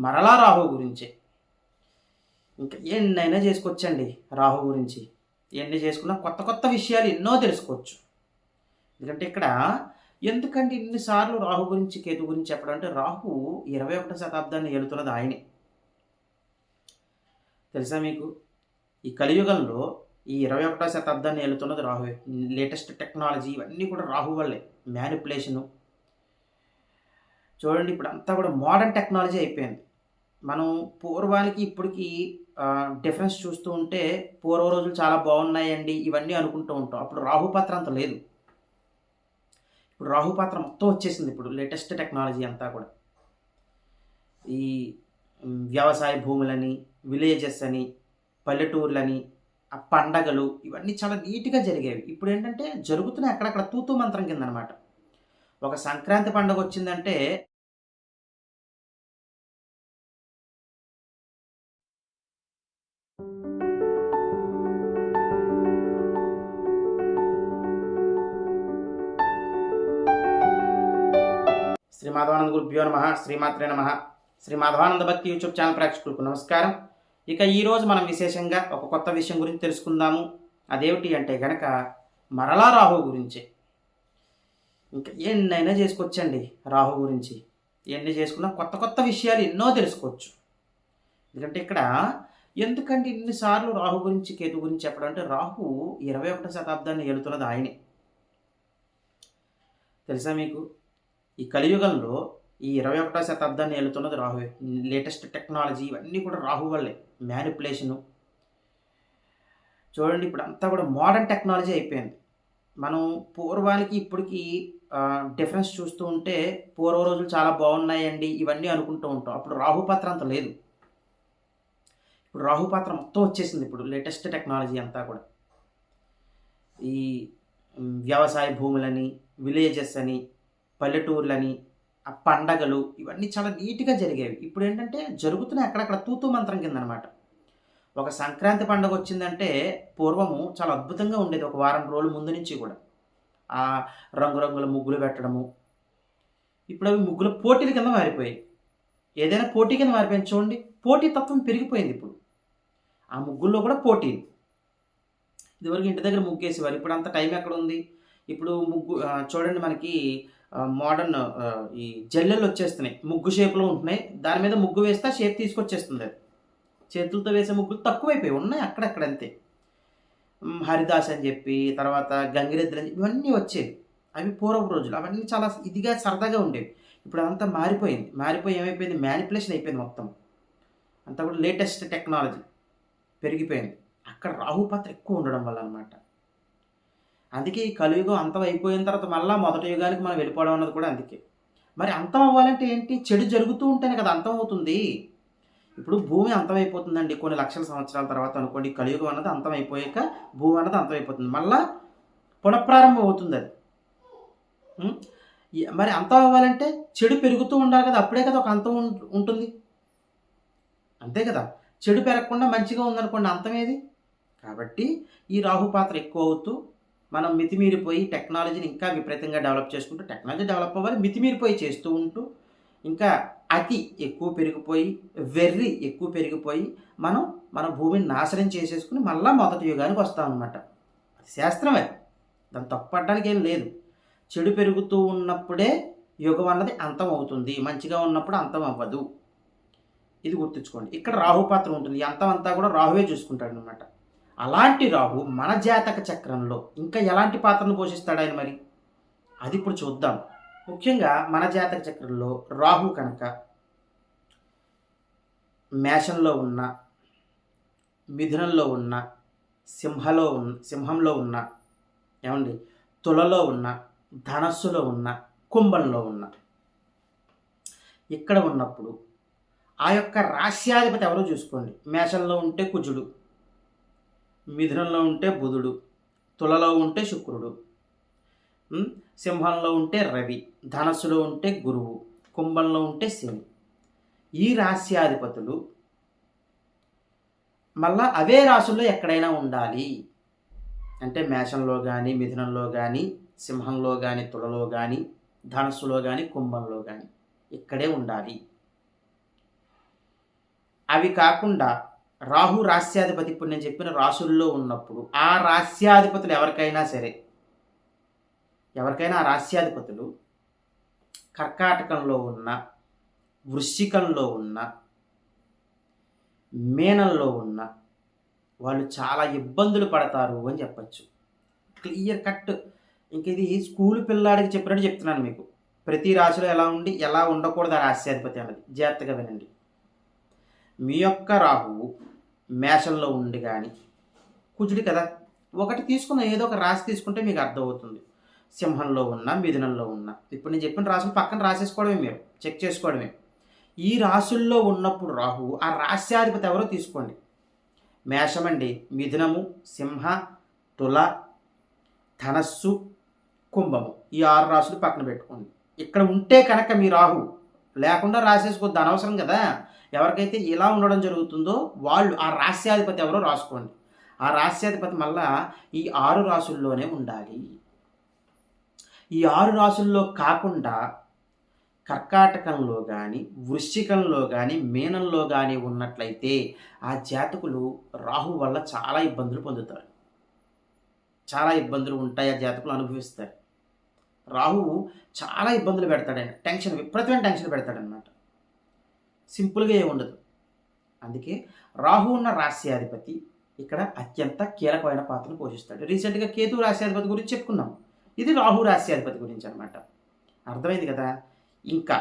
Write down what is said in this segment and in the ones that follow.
మరలా రాహు గురించే. ఇంకా ఎన్నైనా చేసుకోవచ్చండి రాహు గురించి. ఎన్ని చేసుకున్నా కొత్త కొత్త విషయాలు ఎన్నో తెలుసుకోవచ్చు. ఎందుకంటే ఇక్కడ ఎందుకంటే ఇన్నిసార్లు రాహు గురించి కేతు గురించి చెప్పడం అంటే రాహు ఇరవై ఒకటో శతాబ్దాన్ని ఏలుతున్నది ఆయనే. తెలుసా మీకు? ఈ కలియుగంలో ఈ ఇరవై ఒకటో శతాబ్దాన్ని ఏలుతున్నది రాహువే లేటెస్ట్ టెక్నాలజీ ఇవన్నీ కూడా రాహు వల్లే. మ్యానిపులేషను చూడండి ఇప్పుడు అంతా కూడా మోడర్న్ టెక్నాలజీ అయిపోయింది. మనం పూర్వానికి ఇప్పటికి డిఫరెన్స్ చూస్తూ ఉంటే పూర్వ రోజులు చాలా బాగున్నాయండి ఇవన్నీ అనుకుంటూ ఉంటాం. అప్పుడు రాహుపాత్ర అంత లేదు. ఇప్పుడు రాహుపాత్ర మొత్తం వచ్చేసింది ఇప్పుడు లేటెస్ట్ టెక్నాలజీ అంతా కూడా. ఈ వ్యవసాయ భూములని విలేజెస్ అని పల్లెటూర్లని ఆ పండగలు ఇవన్నీ చాలా నీట్గా జరిగేవి. ఇప్పుడు ఏంటంటే జరుగుతున్న అక్కడక్కడ తూతూ మంత్రం కింద అనమాట ఒక సంక్రాంతి పండుగ వచ్చిందంటే శ్రీ మాధవానంద గురుభ్యో నమ శ్రీమాత్రే నమ. శ్రీ మాధవానంద భక్తి యూట్యూబ్ ఛానల్ ప్రేక్షకులకు నమస్కారం. ఇక ఈరోజు మనం విశేషంగా ఒక కొత్త విషయం గురించి తెలుసుకుందాము. అదేమిటి అంటే గనక మరలా రాహు గురించే. ఇంకా ఎన్నైనా చేసుకోవచ్చండి రాహు గురించి. ఎన్ని చేసుకున్నా కొత్త కొత్త విషయాలు ఎన్నో తెలుసుకోవచ్చు. ఎందుకంటే ఇక్కడ ఎందుకంటే ఇన్నిసార్లు రాహు గురించి కేతు గురించి చెప్పడం అంటే రాహు ఇరవై ఒకటో శతాబ్దాన్ని ఏలుతున్నది ఆయనే. తెలుసా మీకు? ఈ కలియుగంలో ఈ ఇరవై ఒకటో శతాబ్దాన్ని వెళుతున్నది రాహువే లేటెస్ట్ టెక్నాలజీ ఇవన్నీ కూడా రాహు వల్లే. మ్యానిపులేషను. చూడండి ఇప్పుడు అంతా కూడా మోడర్న్ టెక్నాలజీ అయిపోయింది. మనం పూర్వానికి ఇప్పటికి డిఫరెన్స్ చూస్తూ ఉంటే పూర్వ రోజులు చాలా బాగున్నాయండి ఇవన్నీ అనుకుంటూ ఉంటాం. అప్పుడు రాహుపాత్ర అంత లేదు. ఇప్పుడు రాహుపాత్ర మొత్తం వచ్చేసింది ఇప్పుడు లేటెస్ట్ టెక్నాలజీ అంతా కూడా. ఈ వ్యవసాయ భూములని విలేజెస్ అని పల్లెటూర్లని ఆ పండగలు ఇవన్నీ చాలా నీట్గా జరిగేవి. ఇప్పుడు ఏంటంటే జరుగుతున్న అక్కడక్కడ తూతు మంత్రం కింద అనమాట ఒక సంక్రాంతి పండుగ వచ్చిందంటే పూర్వము చాలా అద్భుతంగా ఉండేది. ఒక వారం రోజుల ముందు నుంచి కూడా. ఆ రంగురంగుల ముగ్గులు పెట్టడము. ఇప్పుడు అవి ముగ్గుల పోటీల కింద మారిపోయాయి. ఏదైనా పోటీ కింద మారిపోయింది చూడండి. పోటీ తత్వం పెరిగిపోయింది ఇప్పుడు. ఆ ముగ్గుల్లో కూడా పోటీ. ఇదివరకు ఇంటి దగ్గర ముగ్గు వేసేవారు ఇప్పుడు అంత టైం ఎక్కడ ఉంది? ఇప్పుడు ముగ్గు చూడండి మనకి మోడర్న్ ఈ జల్లెలు వచ్చేస్తున్నాయి. ముగ్గు షేప్లో ఉంటున్నాయి. దాని మీద ముగ్గు వేస్తే షేప్ తీసుకొచ్చేస్తుంది అది. చేతులతో వేసే ముగ్గులు తక్కువైపోయి ఉన్నాయి అక్కడక్కడ అంతే. హరిదాస్ అని చెప్పి తర్వాత గంగిరెద్దులు అని చెప్పి ఇవన్నీ వచ్చేవి. అవి పూర్వపు రోజులు. అవన్నీ చాలా ఇదిగా సరదాగా ఉండేవి. ఇప్పుడు అదంతా మారిపోయింది. మారిపోయి ఏమైపోయింది? మ్యానిపులేషన్ అయిపోయింది మొత్తం. అంతా కూడా లేటెస్ట్ టెక్నాలజీ పెరిగిపోయింది. అక్కడ రాహుపాత్ర ఎక్కువ ఉండడం వల్ల అనమాట అందుకే ఈ కలియుగం అంతం అయిపోయిన తర్వాత మళ్ళీ మొదటి యుగానికి మనం వెళ్ళిపోవడం అన్నది కూడా అందుకే. మరి అంతం అవ్వాలంటే ఏంటి? చెడు జరుగుతూ ఉంటేనే కదా అంతం అవుతుంది. ఇప్పుడు భూమి అంతమైపోతుందండి కొన్ని లక్షల సంవత్సరాల తర్వాత అనుకోండి కలియుగం అన్నది అంతం అయిపోయాక భూమి అన్నది అంతం అయిపోతుంది. మళ్ళా పునఃప్రారంభం అవుతుంది అది. మరి అంతం అవ్వాలంటే చెడు పెరుగుతూ ఉండాలి కదా. అప్పుడే కదా ఒక అంతం ఉం- ఉంటుంది. అంతే కదా. చెడు పెరగకుండా మంచిగా ఉందనుకోండి అంతం ఏది? కాబట్టి ఈ రాహు పాత్ర ఎక్కువ అవుతూ మనం మితిమీరిపోయి టెక్నాలజీని ఇంకా విపరీతంగా డెవలప్ చేసుకుంటూ టెక్నాలజీ డెవలప్ అవ్వాలి మితిమీరిపోయి చేస్తూ ఉంటూ ఇంకా అతి ఎక్కువ పెరిగిపోయి వెర్రి ఎక్కువ పెరిగిపోయి మనం మన భూమిని నాశనం చేసేసుకుని మళ్ళీ మొదటి యుగానికి వస్తామన్నమాట. అది శాస్త్రమే దాన్ని తప్పడానికి ఏం లేదు. చెడు పెరుగుతూ ఉన్నప్పుడే యుగం అన్నది అంతం అవుతుంది మంచిగా ఉన్నప్పుడు అంతం అవ్వదు ఇది గుర్తుంచుకోండి. ఇక్కడ రాహు పాత్ర ఉంటుంది. ఈ అంతం అంతా కూడా రాహువే చూసుకుంటాడు అనమాట అలాంటి రాహు మన జాతక చక్రంలో ఇంకా ఎలాంటి పాత్రను పోషిస్తాడు ఆయన మరి? అది ఇప్పుడు చూద్దాం. ముఖ్యంగా మన జాతక చక్రంలో రాహు కనుక మేషంలో ఉన్న మిథునంలో ఉన్న సింహలో ఉన్న సింహంలో ఉన్న ఏమండి? తులలో ఉన్న ధనస్సులో ఉన్న కుంభంలో ఉన్న ఇక్కడ ఉన్నప్పుడు ఆ యొక్క రాశ్యాధిపతి ఎవరో చూసుకోండి. మేషంలో ఉంటే కుజుడు. మిథునంలో ఉంటే బుధుడు తులలో ఉంటే శుక్రుడు సింహంలో ఉంటే రవి ధనస్సులో ఉంటే గురువు కుంభంలో ఉంటే శని. ఈ రాశ్యాధిపతులు మళ్ళా అవే రాసుల్లో ఎక్కడైనా ఉండాలి. అంటే మేషంలో కానీ మిథునంలో కానీ సింహంలో కానీ తులలో కానీ ధనస్సులో కానీ కుంభంలో కానీ ఇక్కడే ఉండాలి. అవి కాకుండా రాహు రాస్యాధిపతి ఇప్పుడు నేను చెప్పిన రాసుల్లో ఉన్నప్పుడు ఆ రాస్యాధిపతులు ఎవరికైనా సరే ఎవరికైనా ఆ రాస్యాధిపతులు కర్కాటకంలో ఉన్న వృశ్చికంలో ఉన్న మేనంలో ఉన్న వాళ్ళు చాలా ఇబ్బందులు పడతారు అని చెప్పచ్చు. Clear cut. ఇంక ఇది స్కూల్ పిల్లాడికి చెప్పినట్టు చెప్తున్నాను మీకు. ప్రతి రాశిలో ఎలా ఉండి ఎలా ఉండకూడదు ఆ రాశ్యాధిపతి అన్నది. జాగ్రత్తగా వినండి. మీ యొక్క రాహువు మేషంలో ఉండి కానీ కుజుడి కదా. ఒకటి తీసుకున్న ఏదో ఒక రాశి తీసుకుంటే మీకు అర్థమవుతుంది. సింహంలో ఉన్న మిథునంలో ఉన్న. ఇప్పుడు నేను చెప్పిన రాశులు పక్కన రాసేసుకోవడమే మీరు. చెక్ చేసుకోవడమే. ఈ రాశుల్లో ఉన్నప్పుడు రాహు ఆ రాశ్యాధిపతి ఎవరో తీసుకోండి. మేషమండి మిథునము సింహ తుల ధనస్సు కుంభము. ఈ ఆరు రాశులు పక్కన పెట్టుకోండి. ఇక్కడ ఉంటే కనుక మీ రాహు. లేకుండా రాసేసుకోవద్దు. అనవసరం కదా. ఎవరికైతే ఇలా ఉండడం జరుగుతుందో వాళ్ళు ఆ రాస్యాధిపతి ఎవరో రాసుకోండి. ఆ రాస్యాధిపతి మళ్ళా ఈ ఆరు రాసుల్లోనే ఉండాలి. ఈ ఆరు రాసుల్లో కాకుండా కర్కాటకంలో కానీ వృశ్చికంలో కానీ మీనంలో కానీ ఉన్నట్లయితే ఆ జాతకులు రాహు వల్ల చాలా ఇబ్బందులు పొందుతారు. చాలా ఇబ్బందులు ఉంటాయి ఆ జాతకులు అనుభవిస్తారు. రాహువు చాలా ఇబ్బందులు పెడతాడు టెన్షన్ విపరీతమైన టెన్షన్ పెడతాడనమాట. సింపుల్గా ఏమి ఉండదు. అందుకే రాహు ఉన్న రాశ్యాధిపతి ఇక్కడ అత్యంత కీలకమైన పాత్రను పోషిస్తాడు. రీసెంట్గా కేతు రాశ్యాధిపతి గురించి చెప్పుకున్నాం. ఇది రాహు రాశ్యాధిపతి గురించి అనమాట అర్థమైంది కదా? ఇంకా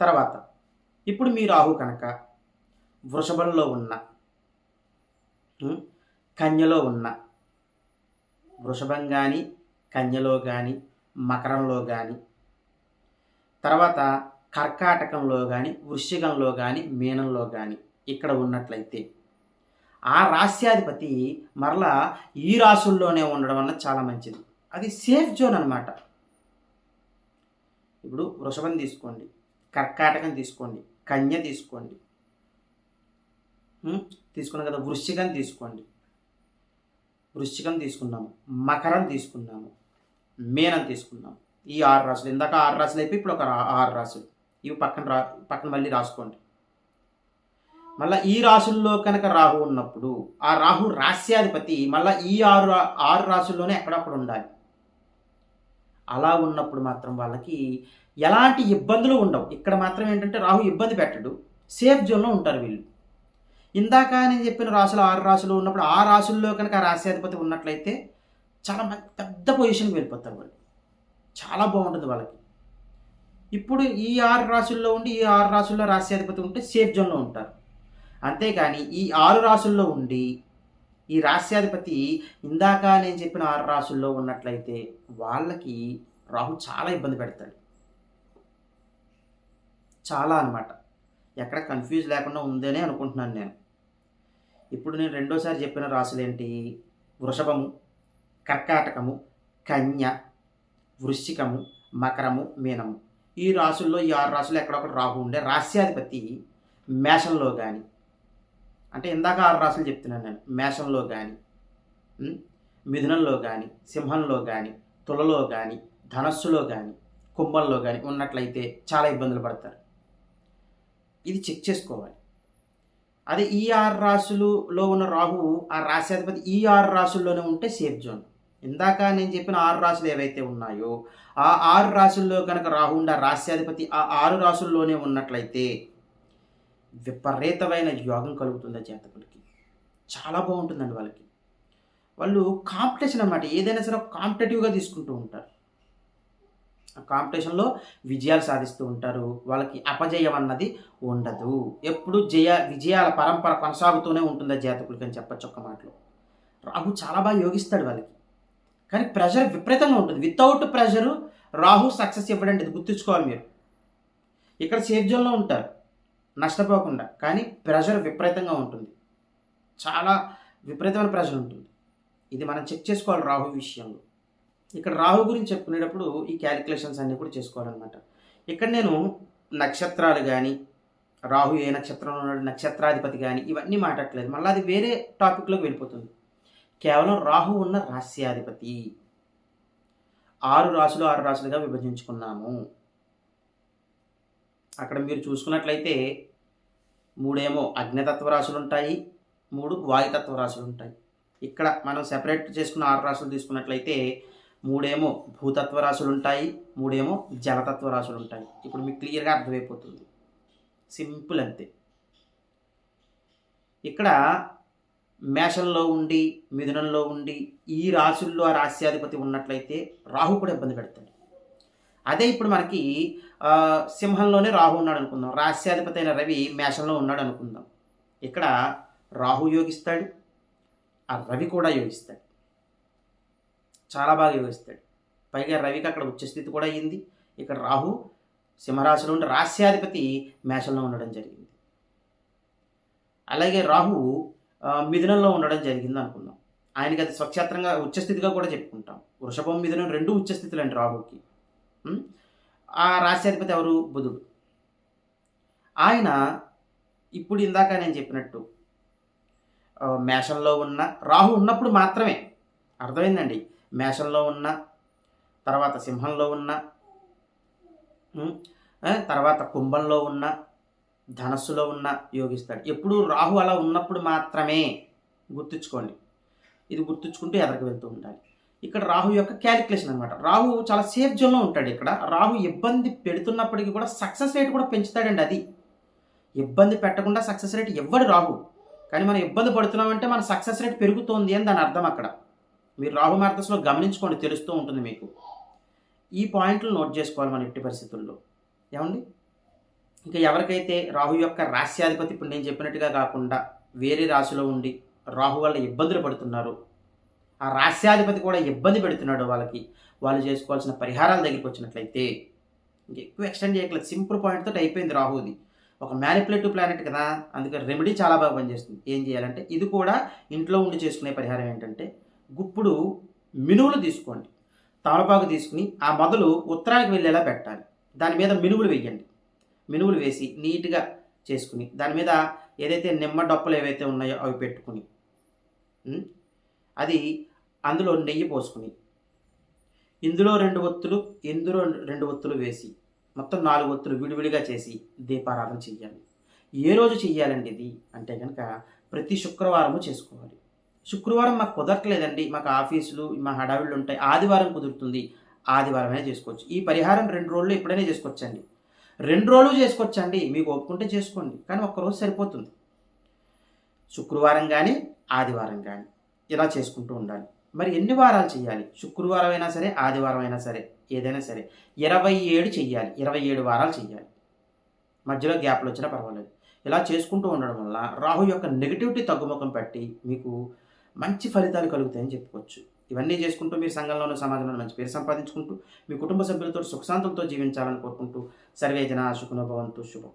తర్వాత ఇప్పుడు మీ రాహు కనుక వృషభంలో ఉన్న కన్యలో ఉన్న వృషభం కానీ కన్యలో కానీ మకరంలో కానీ తర్వాత కర్కాటకంలో కానీ వృశ్చికంలో కానీ మీనంలో కానీ ఇక్కడ ఉన్నట్లయితే ఆ రాశ్యాధిపతి మరలా ఈ రాసుల్లోనే ఉండడం అన్నది చాలా మంచిది. అది సేఫ్ జోన్ అనమాట ఇప్పుడు వృషభం తీసుకోండి కర్కాటకం తీసుకోండి కన్య తీసుకోండి తీసుకున్నాం కదా వృశ్చికం తీసుకోండి. వృశ్చికం తీసుకున్నాము మకరం తీసుకున్నాము మేనం తీసుకున్నాము. ఈ ఆరు రాసులు ఇందాక ఆరు రాసులు అయిపోయి ఇప్పుడు ఒక ఆరు రాసులు ఇవి పక్కన రా పక్కన మళ్ళీ రాసుకోండి. మళ్ళీ ఈ రాశుల్లో కనుక రాహు ఉన్నప్పుడు ఆ రాహు రాస్యాధిపతి మళ్ళీ ఈ ఆరు ఆరు రాశుల్లోనే ఎక్కడప్పుడు ఉండాలి. అలా ఉన్నప్పుడు మాత్రం వాళ్ళకి ఎలాంటి ఇబ్బందులు ఉండవు. ఇక్కడ మాత్రం ఏంటంటే రాహు ఇబ్బంది పెట్టడు. సేఫ్ జోన్లో ఉంటారు వీళ్ళు. ఇందాక నేను చెప్పిన రాశులు ఆరు రాశులు ఉన్నప్పుడు ఆ రాశుల్లో కనుక రాశ్యాధిపతి ఉన్నట్లయితే చాలా పెద్ద పొజిషన్కి వెళ్ళిపోతారు వాళ్ళు. చాలా బాగుంటుంది వాళ్ళకి. ఇప్పుడు ఈ ఆరు రాసుల్లో ఉండి ఈ ఆరు రాసుల్లో రాశ్యాధిపతి ఉంటే సేఫ్ జోన్లో ఉంటారు. అంతేగాని ఈ ఆరు రాసుల్లో ఉండి ఈ రాశ్యాధిపతి ఇందాక నేను చెప్పిన ఆరు రాసుల్లో ఉన్నట్లయితే వాళ్ళకి రాహు చాలా ఇబ్బంది పెడతాడు. చాలా అనమాట ఎక్కడ కన్ఫ్యూజ్ లేకుండా ఉందనే అనుకుంటున్నాను నేను. ఇప్పుడు నేను రెండోసారి చెప్పిన రాసులు ఏంటి వృషభము కర్కాటకము కన్య వృశ్చికము మకరము మీనము. ఈ రాసుల్లో ఈ ఆరు రాసులు ఎక్కడొకటి రాహు ఉండే రాస్యాధిపతి మేషంలో కానీ అంటే ఇందాక ఆరు రాసులు చెప్తున్నాను నేను. మేషంలో కానీ మిథునంలో కానీ సింహంలో కానీ తులలో కానీ ధనస్సులో కానీ కుంభంలో కానీ ఉన్నట్లయితే చాలా ఇబ్బందులు పడతారు. ఇది చెక్ చేసుకోవాలి. అదే ఈ ఆరు రాశులలో ఉన్న రాహు ఆ రాశ్యాధిపతి ఈ ఆరు రాశుల్లోనే ఉంటే సేఫ్ జోన్. ఇందాక నేను చెప్పిన ఆరు రాసులు ఏవైతే ఉన్నాయో ఆ ఆరు రాసుల్లో కనుక రాహుండా ఉండే రాశ్యాధిపతి ఆ ఆరు రాసుల్లోనే ఉన్నట్లయితే విపరీతమైన యోగం కలుగుతుంది జాతకులకి. చాలా బాగుంటుందండి వాళ్ళకి. వాళ్ళు కాంపిటీషన్ అనమాట ఏదైనా సరే కాంపిటేటివ్గా తీసుకుంటూ ఉంటారు. ఆ కాంపిటీషన్లో విజయాలు సాధిస్తూ ఉంటారు. వాళ్ళకి అపజయం అన్నది ఉండదు. ఎప్పుడు జయ విజయాల పరంపర కొనసాగుతూనే ఉంటుంది జాతకులకి అని చెప్పచ్చు ఒక్క మాటలో. రాహు చాలా బాగా యోగిస్తాడు వాళ్ళకి. కానీ ప్రెషర్ విపరీతంగా ఉంటుంది. వితౌట్ ప్రెషరు రాహు సక్సెస్ ఇవ్వడండి. ఇది గుర్తుంచుకోవాలి మీరు. ఇక్కడ సేఫ్ జోన్లో ఉంటారు. నష్టపోకుండా. కానీ ప్రెషర్ విపరీతంగా ఉంటుంది. చాలా విపరీతమైన ప్రెషర్ ఉంటుంది. ఇది మనం చెక్ చేసుకోవాలి రాహు విషయంలో. ఇక్కడ రాహు గురించి చెప్పుకునేటప్పుడు ఈ క్యాలిక్యులేషన్స్ అన్నీ కూడా చేసుకోవాలన్నమాట. ఇక్కడ నేను నక్షత్రాలు కానీ రాహు ఏ నక్షత్రంలో ఉన్నాడు నక్షత్రాధిపతి కానీ ఇవన్నీ మాట్లాడట్లేదు. మళ్ళీ అది వేరే టాపిక్లోకి వెళ్ళిపోతుంది. కేవలం రాహు ఉన్న రాస్యాధిపతి ఆరు రాసులు ఆరు రాసులుగా విభజించుకున్నాము. అక్కడ మీరు చూసుకున్నట్లయితే మూడేమో అగ్నితత్వ రాశులు ఉంటాయి మూడు వాయుతత్వ రాశులు ఉంటాయి ఇక్కడ మనం సెపరేట్ చేసుకున్న ఆరు రాశులు తీసుకున్నట్లయితే మూడేమో భూతత్వ రాశులు ఉంటాయి మూడేమో జలతత్వ రాశులు ఉంటాయి ఇప్పుడు మీకు క్లియర్గా అర్థమైపోతుంది. సింపుల్ అంతే. ఇక్కడ మేషంలో ఉండి మిథునంలో ఉండి ఈ రాశుల్లో ఆ రాశ్యాధిపతి ఉన్నట్లయితే రాహు కూడా ఇబ్బంది పెడతాడు. అదే ఇప్పుడు మనకి సింహంలోనే రాహు ఉన్నాడు అనుకుందాం. రాశ్యాధిపతి అయిన రవి మేషంలో ఉన్నాడు అనుకుందాం. ఇక్కడ రాహు యోగిస్తాడు ఆ రవి కూడా యోగిస్తాడు. చాలా బాగా యోగిస్తాడు. పైగా రవికి అక్కడ ఉచ్చ స్థితి కూడా అయ్యింది ఇక్కడ రాహు సింహరాశిలో ఉండి రాశ్యాధిపతి మేషంలో ఉండడం జరిగింది. అలాగే రాహు మిథునంలో ఉండడం జరిగింది అనుకుందాం. ఆయనకి అది స్వక్షేత్రంగా ఉచ్చస్థితిగా కూడా చెప్పుకుంటాం. వృషభం మిథునం రెండు ఉచ్చస్థితులు అండి రాహుకి ఆ రాశ్యాధిపతి ఎవరు? బుధుడు. ఆయన ఇప్పుడు ఇందాక నేను చెప్పినట్టు మేషంలో ఉన్న రాహు ఉన్నప్పుడు మాత్రమే అర్థమైందండి మేషంలో ఉన్న తర్వాత సింహంలో ఉన్న తర్వాత కుంభంలో ఉన్న ధనస్సులో ఉన్న యోగిస్తాడు. ఎప్పుడు రాహు అలా ఉన్నప్పుడు మాత్రమే గుర్తుంచుకోండి. ఇది గుర్తుంచుకుంటూ ఎదరికి వెళ్తూ ఉండాలి. ఇక్కడ రాహు యొక్క క్యాలిక్యులేషన్ అనమాట రాహు చాలా సేఫ్ జోన్లో ఉంటాడు ఇక్కడ. రాహు ఇబ్బంది పెడుతున్నప్పటికీ కూడా సక్సెస్ రేట్ కూడా పెంచుతాడండి అది. ఇబ్బంది పెట్టకుండా సక్సెస్ రేట్ ఇవ్వడు రాహు. కానీ మనం ఇబ్బంది పడుతున్నామంటే మన సక్సెస్ రేట్ పెరుగుతోంది అని దాని అర్థం అక్కడ. మీరు రాహు మార్గస్లో గమనించుకోండి తెలుస్తూ ఉంటుంది మీకు. ఈ పాయింట్లు నోట్ చేసుకోవాలి మన ఎట్టి పరిస్థితుల్లో. ఏమండి? ఇంకా ఎవరికైతే రాహు యొక్క రాశ్యాధిపతి ఇప్పుడు నేను చెప్పినట్టుగా కాకుండా వేరే రాశిలో ఉండి రాహు వల్ల ఇబ్బందులు పడుతున్నారు ఆ రాశ్యాధిపతి కూడా ఇబ్బంది పెడుతున్నాడు వాళ్ళకి వాళ్ళు చేసుకోవాల్సిన పరిహారాల దగ్గరికి వచ్చినట్లయితే ఇంక ఎక్కువ ఎక్స్టెండ్ చేయట్లేదు. సింపుల్ పాయింట్తో అయిపోయింది రాహుది. ఒక మ్యానిపులేటివ్ ప్లానెట్ కదా అందుకని రెమెడీ చాలా బాగా పనిచేస్తుంది. ఏం చేయాలంటే ఇది కూడా ఇంట్లో ఉండి చేసుకునే పరిహారం ఏంటంటే గుప్పుడు మినువులు తీసుకోండి. తమలపాకు తీసుకుని ఆ మొదలు ఉత్తరానికి వెళ్ళేలా పెట్టాలి. దాని మీద మినువులు వేయండి. మినువులు వేసి నీట్గా చేసుకుని దాని మీద ఏదైతే నిమ్మ డొప్పలు ఏవైతే ఉన్నాయో అవి పెట్టుకుని అది అందులో నెయ్యి పోసుకుని ఇందులో రెండు ఒత్తులు ఇందులో రెండు ఒత్తులు వేసి మొత్తం నాలుగు ఒత్తులు విడివిడిగా చేసి దీపారాధన చెయ్యాలి. ఏ రోజు చెయ్యాలండి ఇది? అంటే కనుక ప్రతి శుక్రవారము చేసుకోవాలి. శుక్రవారం మాకు కుదరట్లేదండి మాకు ఆఫీసులు మా హడావిళ్ళు ఉంటాయి ఆదివారం కుదురుతుంది ఆదివారమే చేసుకోవచ్చు. ఈ పరిహారం రెండు రోజులు ఎప్పుడైనా చేసుకోవచ్చండి. రెండు రోజులు చేసుకోవచ్చండి. మీకు ఒప్పుకుంటే చేసుకోండి. కానీ ఒక్కరోజు సరిపోతుంది. శుక్రవారం కానీ ఆదివారం కానీ ఇలా చేసుకుంటూ ఉండాలి. మరి ఎన్ని వారాలు చేయాలి? శుక్రవారం అయినా సరే ఆదివారం అయినా సరే ఏదైనా సరే. ఇరవై ఏడు చెయ్యాలి. ఇరవై ఏడు వారాలు చెయ్యాలి. మధ్యలో గ్యాప్లు వచ్చినా పర్వాలేదు. ఇలా చేసుకుంటూ ఉండడం వల్ల రాహు యొక్క నెగిటివిటీ తగ్గుముఖం పెట్టి మీకు మంచి ఫలితాలు కలుగుతాయని చెప్పుకోవచ్చు. ఇవన్నీ చేసుకుంటూ మీరు సంఘంలోనూ సమాజంలో మంచి పేరు సంపాదించుకుంటూ మీ కుటుంబ సభ్యులతో సుఖశాంతులతో జీవించాలని కోరుకుంటూ సర్వే జన సుఖనోభవంతు శుభం.